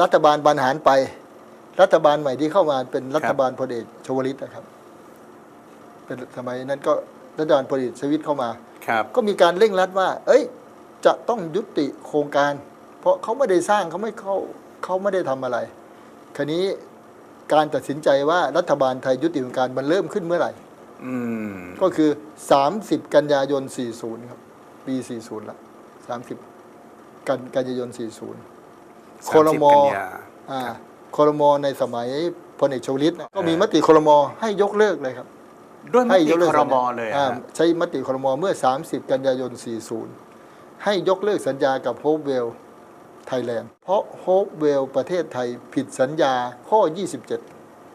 รัฐบาลบรรหารไป รัฐบาลใหม่ที่เข้ามาเป็นรัฐบาลพลเอกชวลิตนะครับ เป็นสมัยนั้นก็รัฐบาลพลเอกชวลิตเข้ามาครับก็มีการเร่งรัดว่า เอ้ย จะต้องยุติโครงการ เพราะเขาไม่ได้สร้างเขาไม่เข้าเขาไม่ได้ทำอะไร คราวนี้การตัดสินใจว่ารัฐบาลไทยยุติโครงการมันเริ่มขึ้นเมื่อไหร่อืมก็คือ 30 กันยายน 40 ครับ ปี 40 ละ 30 กันกันยายน 40 โครม30กันยาอ่าโครมในสมัยพลเอกชวลิตนะก็มีมติโครมให้ยกเลิกเลยครับ ด้วยมให้ติยกเลิคกรสัญมญาเลยอ่าฮะใช้มติครมเมื่อ 30 กันยายน 40 ให้ยกเลิกสัญญากับโฮปเวลไทยแลนด์เพราะโฮปเวลประเทศไทยผิดสัญญาข้อ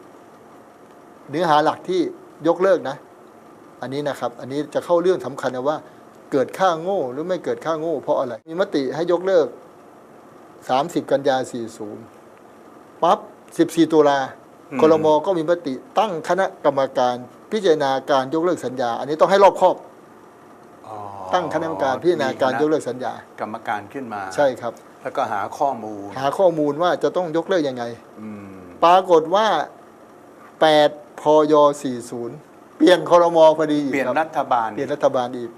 27 เนื้อหาหลักที่ยกเลิกนะ อันนี้นะครับ อันนี้จะเข้าเรื่องสำคัญนะว่า เกิดค่าโง่หรือไม่เกิดค่าโง่เพราะอะไร มีมติให้ยกเลิก 30 กันยา 40 ปั๊บ 14 ตุลาอืมคลมก็มีมติตั้งคณะกรรมการพิจารณาการยกเลิกสัญญา อันนี้ต้องให้รอบคอบอ๋อตั้งคณะกรรมการพิจารณาการยกเลิกสัญญา กรรมการขึ้นมาใช่ครับ แล้วก็หาข้อมูล หาข้อมูลว่าจะต้องยกเลิกยังไงอืมปรากฏว่า 8 พย 40 เปลี่ยนครมพอดีอีกเปลี่ยนครับรัฐบาล เปลี่ยนรัฐบาลอีก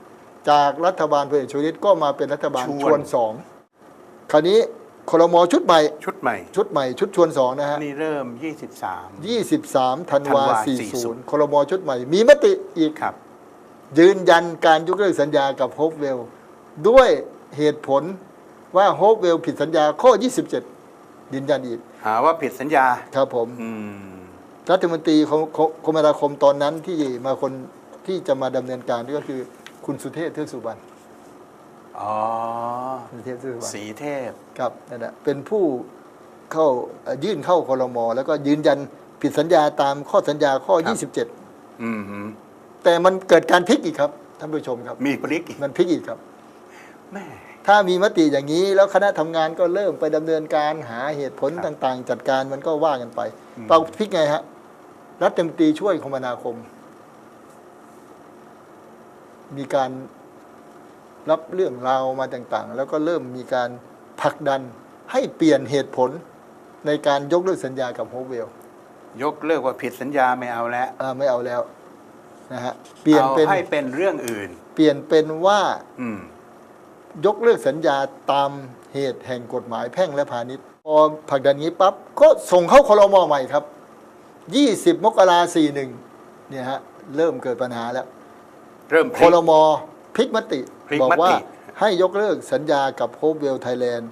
จากรัฐบาลพลเอกชวลิตก็มาเป็นรัฐบาลชวนชวนสองคราวนี้ ครมชุดใหม่ ชุดใหม่ ชุดใหม่ ชุดชวนสองนะฮะ นี่เริ่ม 23 23ธันวาธันวา40ครมชุดใหม่ มีมติอีกครับ ยืนยันการยกเลิกสัญญากับโฮปเวล ด้วยเหตุผลว่าโฮปเวลผิดสัญญาข้อ 27 ยืนยันอีก หาว่าผิดสัญญา ครับผมอืมรัฐมนตรีของของคมนาคมตอนนั้นที่มาคนที่จะมาดำเนินการก็คือคุณสุเทพเทือกสุบรรณ อ๋อคุณสุเทพเทือกสุบรรณสีเทพ ครับนั่นแหละเป็นผู้เข้าเอ่อยื่นเข้าคลมแล้วก็ยืนยันผิดสัญญาตามข้อสัญญาข้อครับ27อืมหืมแต่มันเกิดการพลิกอีกครับท่านผู้ชมครับ มีพลิกอีกมันพลิกอีกครับแม่ถ้ามีมติอย่างนี้แล้วคณะทำงานก็เริ่มไปดำเนินการหาเหตุผลครับต่าง ๆ จัดการมันก็ว่ากันไปอืมปรากฏพลิกไงฮะรัฐมนตรีช่วยคมนาคม มีการ รับเรื่องราวมาต่างๆ แล้วก็เริ่มมีการผลักดันให้เปลี่ยนเหตุผลในการยกเลิกสัญญากับโฮเวลยกเลิกว่าผิดสัญญาไม่เอาแล้วอ่าไม่เอาแล้วนะฮะเปลี่ยนเอาเป็นให้เป็นเรื่องอื่น เปลี่ยนเป็นว่า อืมยกเลิกสัญญาตามเหตุแห่งกฎหมายแพ่งและพาณิชย์พอผลักดันงี้ปั๊บก็ส่งเข้าคลมใหม่ครับ 20 มกราสี่หนึ่งเนี่ยฮะเริ่มเกิดปัญหาแล้ว เริ่มพคลิกลม พลิกมติ พลิกบอกมติว่าให้ยกเลิกสัญญากับโฮปเวลไทยแลนด์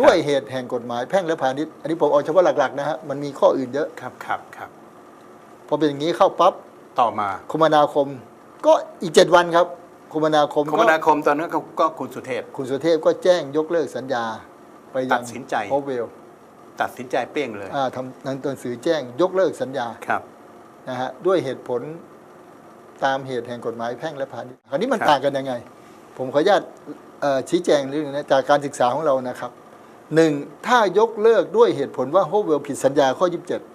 ด้วยเหตุแห่งกฎหมายแพ่งและพาณิชย์ อันนี้ผมเอาเฉพาะหลัก ๆ นะฮะ มันมีข้ออื่นเยอะ ครับครับครับพอเป็นอย่างนี้เข้าปั๊บต่อมาคมนาคม ก็อีกเจ็ดวันครับ คมนาคมคมก็นาคมตอนนั้นก็ก็คุณสุเทพ คุณสุเทพก็แจ้งยกเลิกสัญญาไปยัตังดสินใจ โฮปเวลตัดสินใจเป้งเลยอ่าทำหนังสือแจ้งยกเลิกสัญญา ครับ นะฮะด้วยเหตุผล ตามเหตุแห่งกฎหมายแพ่งและพาณิชย์คราวนี้มันครับ ต่างกันยังไง ผมขออนุญาตเอ่อชี้แจงเรื่องนี้นะจากการศึกษาของเรานะครับหนึ่งถ้ายกเลิกด้วยเหตุผลว่าโฮปเวลผิดสัญญาข้อ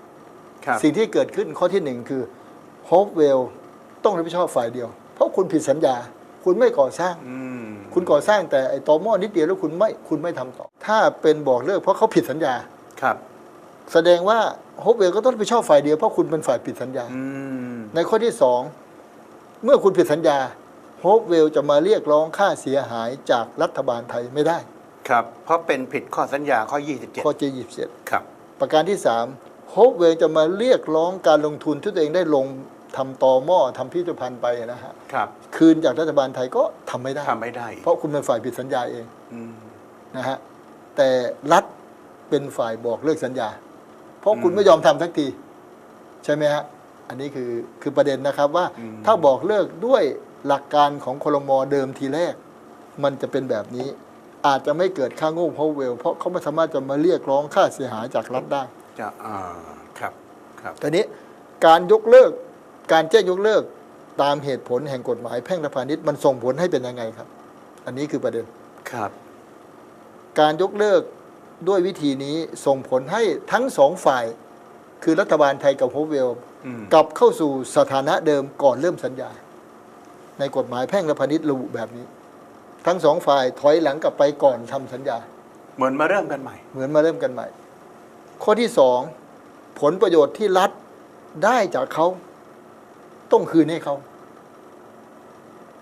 27 ครับสิ่งที่เกิดขึ้นข้อที่หนึ่งคือโฮปเวลต้องรับผิดชอบฝ่ายเดียว เพราะคุณผิดสัญญา คุณไม่ก่อสร้าง อืมคุณก่อสร้างแต่ไอ้ตอหม้อนิดเดียวแล้วคุณไม่คุณไม่ทำต่อ ถ้าเป็นบอกเลิกเพราะเขาผิดสัญญา ครับแสดงว่าโฮปเวลก็ต้องรับผิดชอบฝ่ายเดียวเพราะคุณเป็นฝ่ายผิดสัญญา อืมในข้อที่สอง เมื่อคุณผิดสัญญาโฮปเวลจะมาเรียกร้องค่าเสียหายจากรัฐบาลไทยไม่ได้ ครับ เพราะเป็นผิดข้อสัญญาข้อข้อ27เจยี่สิบครับ ประการที่สามโฮปเวลจะมาเรียกร้องการลงทุนที่ตัวเองได้ลงทำต่อหม้อทำพิพิธภัณฑ์ไปนะฮะครับคืนจากรัฐบาลไทยก็ทำไม่ได้ ทำไม่ได้เพราะคุณเป็นฝ่ายผิดสัญญาเองอืม นะฮะแต่รัฐเป็นฝ่ายบอกเลิกสัญญา เพราะคุณอืมไม่ยอมทำสักที ใช่ไหมฮะ อันนี้คือคือประเด็นนะครับว่าอืมถ้าบอกเลิกด้วยหลักการของคลมเดิมทีแรก มันจะเป็นแบบนี้ อาจจะไม่เกิดค่าโง่เพราะเวล เพราะเขาไม่สามารถจะมาเรียกร้องค่าเสียหายจากรัฐได้จะอ่าครับครับแต่นี้การยกเลิกการแจ้งยกเลิกตามเหตุผลแห่งกฎหมายแพ่งและพาณิชย์มันส่งผลให้เป็นยังไงครับ อันนี้คือประเด็นครับ การยกเลิกด้วยวิธีนี้ส่งผลให้ทั้งสองฝ่าย คือรัฐบาลไทยกับโฮเวลอืมกลับเข้าสู่สถานะเดิมก่อนเริ่มสัญญา ในกฎหมายแพ่งและพาณิชย์ระบุแบบนี้ ทั้งสองฝ่ายถอยหลังกลับไปก่อนทำสัญญา เหมือนมาเริ่มกันใหม่ เหมือนมาเริ่มกันใหม่ ข้อที่สองผลประโยชน์ที่รัฐได้จากเขาต้องคืนให้เขา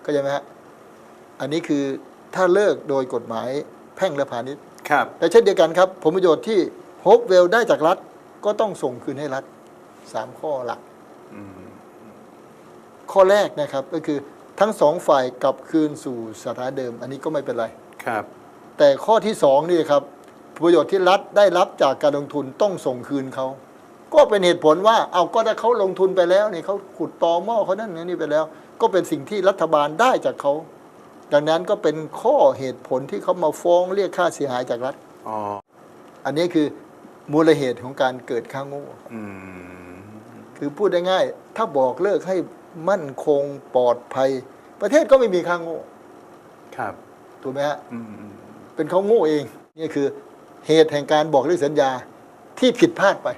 เข้าใจไหมฮะอันนี้คือถ้าเลิกโดยกฎหมายแพ่งและพาณิชย์ครับแต่เช่นเดียวกันครับ ผลประโยชน์ที่โฮปเวลได้จากรัฐ ก็ต้องส่งคืนให้รัฐสามข้อหลักอืมข้อแรกนะครับก็คือทั้งสองฝ่ายกลับคืนสู่สถานะเดิม อันนี้ก็ไม่เป็นไร ครับ แต่ข้อที่สองนี่ครับผลประโยชน์ที่รัฐได้รับจากการลงทุนต้องส่งคืนเขา ก็เป็นเหตุผลว่าเอาก็ถ้าเขาลงทุนไปแล้วเนี่ยเขาขุดตอหม้อเขานั่นนี่ไปแล้ว ก็เป็นสิ่งที่รัฐบาลได้จากเขาดังนั้นก็เป็นข้อเหตุผลที่เขามาฟ้องเรียกค่าเสียหายจากรัฐ อ๋อ อันนี้คือ มูลเหตุของการเกิดค่าโง่อืมคือพูดได้ง่าย ถ้าบอกเลิกให้มั่นคงปลอดภัย ประเทศก็ไม่มีค่าโง่ครับถูกไหมฮะอืมเป็นเขาโง่เองนี่คือเหตุแห่งการบอกเลิกสัญญาที่ผิดพลาดไป